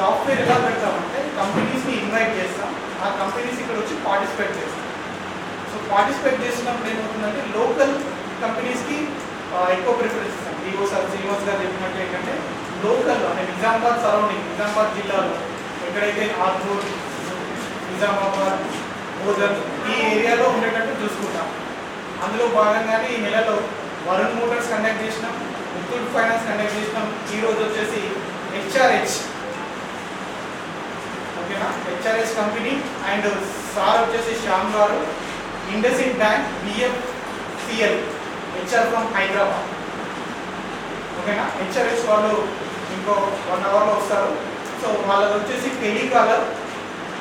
Job fair ఎలా పెడతామంటే కంపెనీస్ని invite చేస్తాం. ఆ కంపెనీస్ ఇక్కడ వచ్చి పార్టిసిపేట్ చేస్తాం. సో పార్టిసిపేట్ చేసినప్పుడు ఏమవుతుందంటే లోకల్ కంపెనీస్కి ఎక్కువ ప్రిఫరెన్స్ ఇస్తాం. ఈవో సార్ శ్రీనివాస్ గారు చెప్పినట్టు ఏంటంటే లోకల్ అంటే నిజామాబాద్ సరౌండింగ్ నిజామాబాద్ జిల్లాలో ఎక్కడైతే ఆర్మూర్ నిజామాబాద్ ఓజర్ ఈ ఏరియాలో ఉండేటట్టు చూసుకుంటాం. అందులో భాగంగానే ఈ నెలలో వరుణ్ మోటార్స్ కండక్ట్ చేసినాం ముత్తూట్ ఫైనాన్స్ కండక్ట్ చేసినాం. ఈ రోజు వచ్చేసి HRH HRS company and sir వచ్చేసి శ్యామ్ గారు IndusInd bank BFCL HR from Hyderabad ఓకేనా హెచ్ఆర్ఎస్ వాళ్ళు ఇంకో వన్ అవర్లో వస్తారు. సో వాళ్ళది వచ్చేసి టెలికాలర్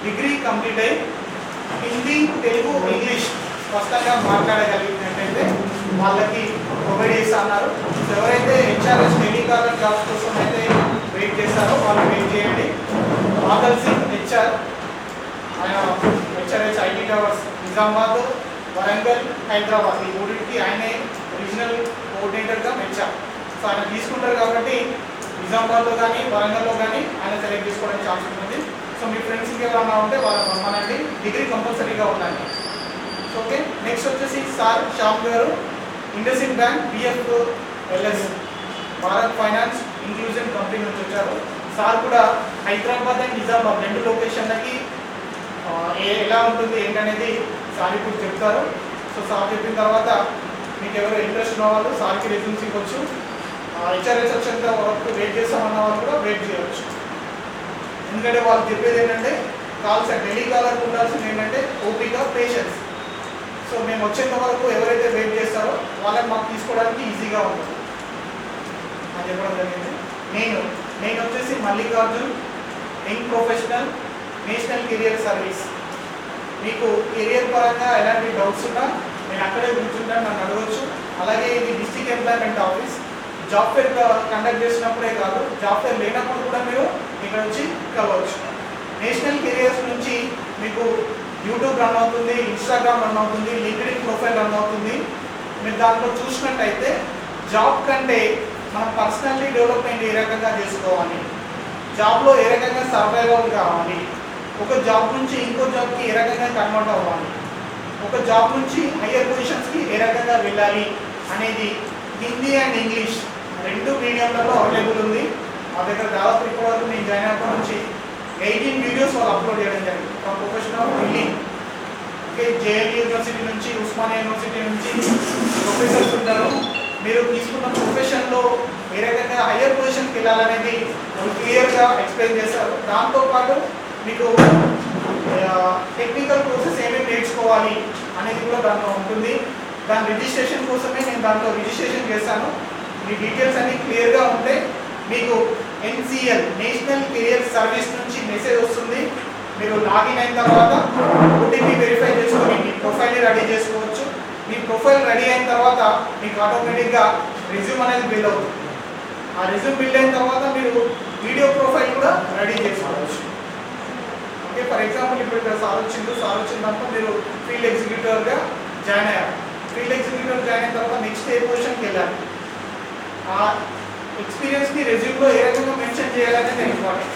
డిగ్రీ కంప్లీట్ అయ్యి హిందీ తెలుగు ఇంగ్లీష్ స్పష్టంగా మాట్లాడగలిగినట్టయితే వాళ్ళకి ప్రొవైడ్ చేస్తున్నారు ఎవరైతే హెచ్ఆర్ఎస్ టెలికాలర్ జాబ్స్ కోసం అయితే వెయిట్ చేస్తారో వాళ్ళు వెయిట్ చేయండి. మాధల్ సింగ్ హెచ్ఆర్ ఆయన HRH IT towers Nizamabad Warangal Hyderabad. ఈ మూడింటికి ఆయనే రీజనల్ కోఆర్డినేటర్గా హెచ్ఆర్ సో ఆయన తీసుకుంటారు కాబట్టి నిజామాబాద్లో కానీ వరంగల్లో కానీ ఆయన సెలెక్ట్ చేసుకోవడానికి ఛాన్స్ ఉంటుంది. సో మీ ఫ్రెండ్స్ ఇంకెవరన్నా ఉంటే వాళ్ళని రమ్మనండి. డిగ్రీ కంపల్సరీగా ఉండాలి సో ఓకే నెక్స్ట్ వచ్చేసి సార్ షాప్ గారు IndusInd bank BF LS Bharat finance inclusion company నుంచి వచ్చారు. సార్ కూడా హైదరాబాద్ అండ్ నిజామాబాద్ రెండు లొకేషన్లకి ఏ ఎలా ఉంటుంది ఏంటనేది సార్ ఇప్పుడు చెప్తారు. సో సార్ చెప్పిన తర్వాత మీకు ఎవరు ఇంట్రెస్ట్ ఉన్న వాళ్ళు సార్కి రెజ్యూమ్స్ ఇవ్వచ్చు. హెచ్ఆర్ఎస్ వచ్చేంత వరకు వెయిట్ చేస్తామన్న వాళ్ళు కూడా వెయిట్ చేయవచ్చు ఎందుకంటే వాళ్ళు చెప్పేది ఏంటంటే కాల్స్ టెలికాలర్కి ఉండాల్సింది ఏంటంటే ఓపిక పేషెన్స్ సో మేము వచ్చేంత వరకు ఎవరైతే వెయిట్ చేస్తారో వాళ్ళని మాకు తీసుకోవడానికి ఈజీగా ఉంటుంది. అని చెప్పడం జరిగింది. నేను నేను వచ్చేసి Mallikarjun young professional national career service. మీకు కెరియర్ పరంగా ఎలాంటి డౌట్స్ ఉన్నా నేను అక్కడే కూర్చుంటాను నన్ను అడగవచ్చు అలాగే ఇది district employment office. Job fair conduct చేసినప్పుడే కాదు జాబ్ ఫేర్ లేనప్పుడు కూడా మీరు ఇక్కడ నుంచి కలవచ్చు. నేషనల్ కెరియర్స్ నుంచి మీకు యూట్యూబ్ రన్ అవుతుంది ఇన్స్టాగ్రామ్ రన్ అవుతుంది లింక్డ్ఇన్ ప్రొఫైల్ రన్ అవుతుంది. మీరు దాంట్లో చూసినట్టయితే జాబ్ కంటే మనం పర్సనాలిటీ డెవలప్మెంట్ ఏ రకంగా చేసుకోవాలి? జాబ్లో ఏ రకంగా సర్వైవల్ కావాలి? ఒక జాబ్ నుంచి ఇంకో జాబ్కి ఏ రకంగా కన్వర్ట్ అవ్వాలి? ఒక జాబ్ నుంచి హయ్యర్ పొజిషన్స్కి ఏ రకంగా వెళ్ళాలి అనేది హిందీ అండ్ ఇంగ్లీష్ రెండు మీడియంలలో అవైలబుల్ ఉంది. మా దగ్గర దాదాపు ఇప్పటి వరకు నేను జాయిన్ అయినప్పటి నుంచి ఎయిటీన్ వీడియోస్ వాళ్ళు అప్లోడ్ చేయడం జరిగింది. Professional building okay JL university నుంచి ఉస్మానియా యూనివర్సిటీ నుంచి ప్రొఫెసర్స్ ఉంటారు. మీరు తీసుకున్న ప్రొఫెషన్లో ఏ రకంగా హయ్యర్ పొజిషన్కి వెళ్ళాలనేది క్లియర్గా ఎక్స్ప్లెయిన్ చేస్తారు దాంతోపాటు మీకు టెక్నికల్ కోర్సెస్ ఏమేమి నేర్చుకోవాలి అనేది కూడా దాంట్లో ఉంటుంది. దాని రిజిస్ట్రేషన్ కోసమే నేను దాంట్లో రిజిస్ట్రేషన్ చేశాను. మీ డీటెయిల్స్ అన్ని క్లియర్గా ఉంటే మీకు ఎన్సిఎల్ నేషనల్ కెరియర్ సర్వీస్ నుంచి మెసేజ్ వస్తుంది. మీరు లాగిన్ అయిన తర్వాత ఓటీపీ వెరిఫై చేసుకొని మీ ప్రొఫైల్ని రెడీ చేసుకోవచ్చు. మీ ప్రొఫైల్ రెడీ అయిన తర్వాత మీకు ఆటోమేటిక్గా రిజ్యూమ్ అనేది బిల్ అవుతుంది. ఆ రిజ్యూమ్ బిల్ అయిన తర్వాత మీరు వీడియో ప్రొఫైల్ కూడా రెడీ చేసుకోవచ్చు. ఓకే ఫర్ ఎగ్జాంపుల్ ఇప్పుడు ఇక్కడ సార్ వచ్చిండు సార్ వచ్చిందంతా మీరు ఫీల్డ్ ఎగ్జిక్యూటివ్గా జాయిన్ అయ్యారు. ఫీల్డ్ ఎగ్జిక్యూటివ్ జాయిన్ అయిన తర్వాత నెక్స్ట్ ఏ పొజిషన్కి వెళ్ళాలి? ఆ ఎక్స్పీరియన్స్ని రెజ్యూమ్లో ఏ రకంగా మెన్షన్ చేయాలనేది ఇంపార్టెంట్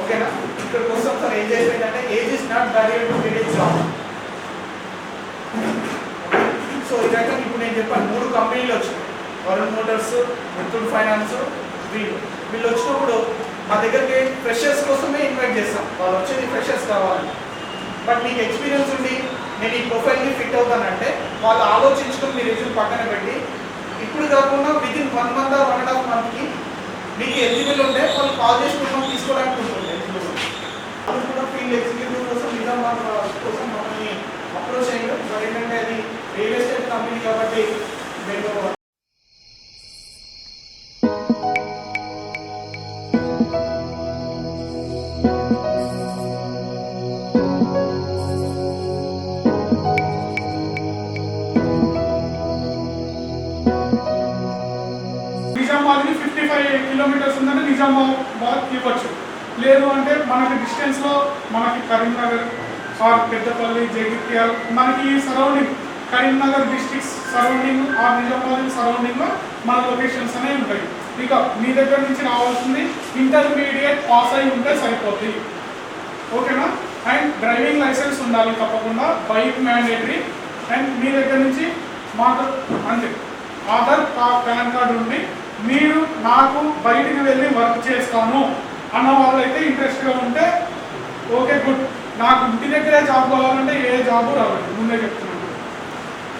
ఓకేనా? ఇక్కడ కోసం సార్ ఏం చేసిందంటే age is not barrier to get a job so ఈ రకంగా ఇప్పుడు నేను చెప్పాను మూడు కంపెనీలు వచ్చాయి వరుణ్ మోటార్స్ ముత్తూట్ ఫైనాన్స్ వీళ్ళు వీళ్ళు వచ్చి మా దగ్గరికి ఫ్రెషర్స్ కోసమే ఇన్వైట్ చేస్తాం. వాళ్ళు వచ్చేది ఫ్రెషర్స్ కావాలి బట్ మీకు ఎక్స్పీరియన్స్ ఉండి నేను ఈ ప్రొఫైల్ని ఫిట్ అవుతానంటే వాళ్ళు ఆలోచించడం మీ రెజ్యూమ్ పక్కన పెట్టి ఇప్పుడు కాకుండా with in one month one and half మంత్కి మీకు ఎలిజిబుల్ ఉంటే వాళ్ళు కాల్ చేసి మిమ్మల్ని తీసుకోవడానికి ఉంటుంది. ఎలిజిబుల్ వాళ్ళు కూడా ఫీల్డ్ ఎగ్జిక్యూటివ్ కోసం నిజామాబాద్ కోసం మమ్మల్ని అప్రోచ్ అయ్యారు మరి ఏంటంటే అది రియల్ ఎస్టేట్ కంపెనీ కాబట్టి మేము ఫిఫ్టీ ఫైవ్ కిలోమీటర్స్ ఉందంటే నిజామాబాద్ ఇవ్వచ్చు. లేదు అంటే మనకి డిస్టెన్స్లో మనకి కరీంనగర్ ఆర్ పెద్దపల్లి జగిత్యాల్ మనకి ఈ సరౌండింగ్ కరీంనగర్ డిస్టిక్స్ సరౌండింగ్ ఆ నిజామాబాద్ సరౌండింగ్లో మన లొకేషన్స్ అనేవి ఉంటాయి. ఇక మీ దగ్గర నుంచి రావాల్సింది ఇంటర్మీడియట్ పాస్ అయి ఉంటే సరిపోద్ది. ఓకేనా? అండ్ డ్రైవింగ్ లైసెన్స్ ఉండాలి తప్పకుండా బైక్ మ్యాండేటరీ అండ్ మీ దగ్గర నుంచి మాకు అంతే. ఆధార్ కార్డ్ పాన్ కార్డు ఉండి మీరు నాకు బయటికి వెళ్ళి వర్క్ చేస్తాను అన్న వాళ్ళైతే ఇంట్రెస్ట్గా ఉంటే ఓకే గుడ్. నాకు ఇంటి దగ్గరే జాబ్ కావాలంటే ఏ జాబ్ రావాలి ముందే చెప్తున్నాను.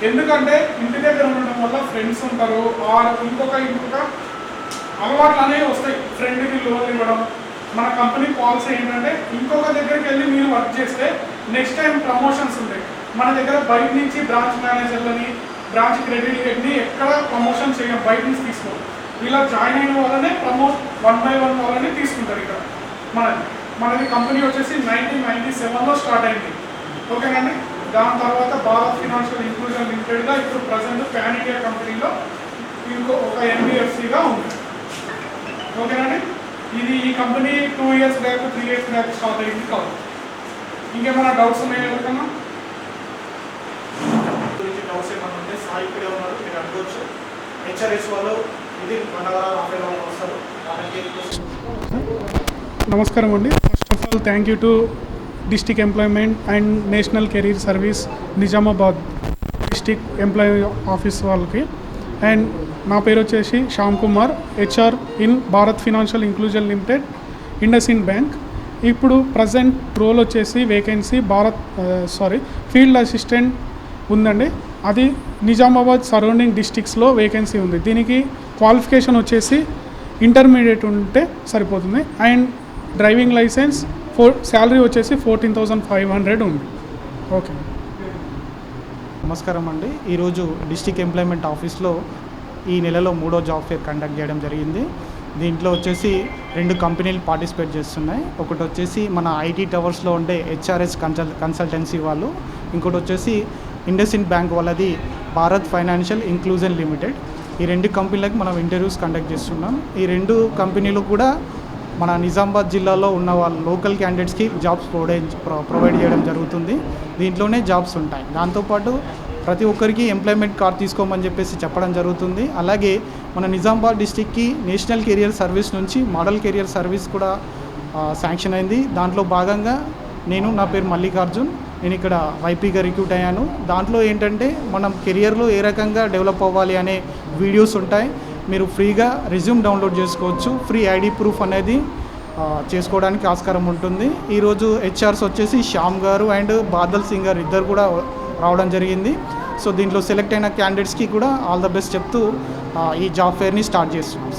ఎందుకంటే ఇంటి దగ్గర ఉండడం వల్ల ఫ్రెండ్స్ ఉంటారు. ఆర్ ఇంకొక ఇంకొక అలవాట్లు అనేవి వస్తాయి. ఫ్రెండ్కి లోన్ ఇవ్వడం. మన కంపెనీ పాలసీ ఏంటంటే ఇంకొక దగ్గరికి వెళ్ళి మీరు వర్క్ చేస్తే నెక్స్ట్ టైం ప్రమోషన్స్ ఉంటాయి. మన దగ్గర బయట నుంచి బ్రాంచ్ మేనేజర్లని బ్రాంచ్ క్రెడిట్ హెడ్ని ఎక్కడ ప్రమోషన్ చేయం బయట నుంచి తీసుకోవాలి ఇలా జాయిన్ అయిన వాళ్ళనే ప్రమోట్ వన్ బై వన్ వాళ్ళని తీసుకుంటారు ఇక్కడ. మనది మనది కంపెనీ వచ్చేసి నైన్టీన్ నైన్టీ సెవెన్లో స్టార్ట్ అయింది. ఓకేనండి దాని తర్వాత భారత్ ఫినాన్షియల్ ఇంక్లూజన్ లిమిటెడ్గా ఇప్పుడు ప్రజెంట్ ప్యాన్ ఇండియా కంపెనీలో ఇంకో ఒక ఎన్బిఎఫ్సిగా ఉంది. ఓకేనండి ఇది ఈ company two years back three years back start అయింది కాదు. ఇంకేమైనా డౌట్స్ ఉన్నాయా ఎవరికన్నా? గురించి డౌట్స్ ఏమైనా ఉంటే సాయి ఇక్కడే ఉన్నారు మీరు అడగవచ్చు హెచ్ఆర్ఎస్ వాళ్ళు నమస్కారం అండి. First of all thank you to district employment and national career service Nizamabad district employee office వాళ్ళకి. అండ్ నా పేరు వచ్చేసి Shyam Kumar HR in Bharat financial inclusion limited IndusInd bank ఇప్పుడు ప్రజెంట్ రోల్ వచ్చేసి vacancy Bharat sorry field assistant ఉందండి. అది Nizamabad surrounding డిస్టిక్స్లో vacancy ఉంది. దీనికి క్వాలిఫికేషన్ వచ్చేసి ఇంటర్మీడియట్ ఉంటే సరిపోతుంది. And driving licence for salary వచ్చేసి ఫోర్టీన్ థౌజండ్ ఫైవ్ హండ్రెడ్ ఉంది. ఓకే. నమస్కారం అండి. ఈరోజు డిస్టిక్ ఎంప్లాయ్మెంట్ ఆఫీస్లో ఈ నెలలో మూడో జాబ్ ఫేర్ కండక్ట్ చేయడం జరిగింది. దీంట్లో వచ్చేసి రెండు కంపెనీలు పార్టిసిపేట్ చేస్తున్నాయి. ఒకటి వచ్చేసి మన ఐటీ టవర్స్లో ఉండే హెచ్ఆర్ఎస్ కన్సల్ కన్సల్టెన్సీ వాళ్ళు. ఇంకోటి వచ్చేసి ఇండస్ఇండ్ బ్యాంక్ వాళ్ళది భారత్ ఫైనాన్షియల్ ఇంక్లూజన్ లిమిటెడ్. ఈ రెండు కంపెనీలకు మనం ఇంటర్వ్యూస్ కండక్ట్ చేస్తున్నాం. ఈ రెండు కంపెనీలు కూడా మన నిజామాబాద్ జిల్లాలో ఉన్న వాళ్ళ లోకల్ క్యాండిడేట్స్కి జాబ్స్ ప్రొవైడ్ ప్రొవైడ్ చేయడం జరుగుతుంది. దీంట్లోనే జాబ్స్ ఉంటాయి. దాంతోపాటు ప్రతి ఒక్కరికి ఎంప్లాయ్మెంట్ కార్డ్ తీసుకోమని చెప్పేసి చెప్పడం జరుగుతుంది. అలాగే మన నిజామాబాద్ డిస్టిక్కి నేషనల్ కెరియర్ సర్వీస్ నుంచి మోడల్ కెరియర్ సర్వీస్ కూడా శాంక్షన్ అయింది. దాంట్లో భాగంగా నేను నా పేరు మల్లికార్జున్. నేను ఇక్కడ వైపీగా రిక్రూట్ అయ్యాను. దాంట్లో ఏంటంటే మనం కెరియర్లో ఏ రకంగా డెవలప్ అవ్వాలి అనే వీడియోస్ ఉంటాయి. మీరు ఫ్రీగా రెజ్యూమ్ డౌన్లోడ్ చేసుకోవచ్చు. ఫ్రీ ఐడి ప్రూఫ్ అనేది చేసుకోవడానికి ఆస్కారం ఉంటుంది. ఈరోజు హెచ్ఆర్స్ వచ్చేసి శ్యామ్ గారు అండ్ బాదల్ సింగ్ గారు ఇద్దరు కూడా రావడం జరిగింది. సో దీంట్లో సెలెక్ట్ అయిన క్యాండిడేట్స్కి కూడా ఆల్ ద బెస్ట్ చెప్తూ ఈ జాబ్ ఫేర్ని స్టార్ట్ చేస్తున్నాం.